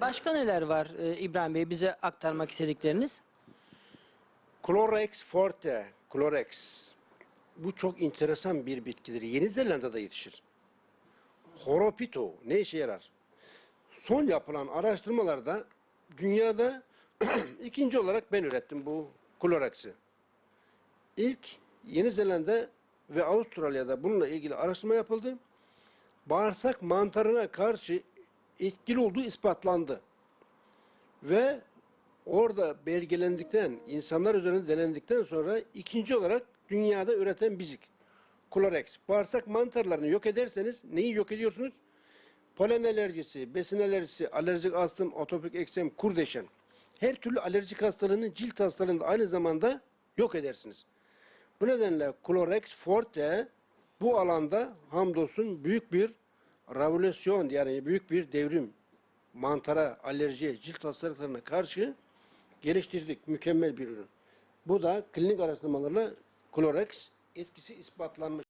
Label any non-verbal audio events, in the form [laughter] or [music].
Başka neler var e, İbrahim Bey bize aktarmak istedikleriniz? Chlorex forte, Chlorex. Bu çok enteresan bir bitkidir. Yeni Zelanda'da yetişir. Horopito ne işe yarar? Son yapılan araştırmalarda dünyada [clears throat] ikinci olarak ben ürettim bu Chlorex'i. İlk Yeni Zelanda ve Avustralya'da bununla ilgili araştırma yapıldı. Bağırsak mantarına karşı etkili olduğu ispatlandı. Ve orada belgelendikten, insanlar üzerinde denendikten sonra ikinci olarak dünyada üreten bizik. Klorex. Bağırsak mantarlarını yok ederseniz neyi yok ediyorsunuz? Polen alerjisi, besin alerjisi, alerjik astım, atopik eksem, kurdeşen. Her türlü alerjik hastalığını, cilt hastalığını da aynı zamanda yok edersiniz. Bu nedenle Klorex Forte bu alanda hamdolsun büyük bir revolüsyon yani büyük bir devrim mantara, alerjiye, cilt hastalıklarına karşı geliştirdik. Mükemmel bir ürün. Bu da klinik araştırmalarla Klorex etkisi ispatlanmış.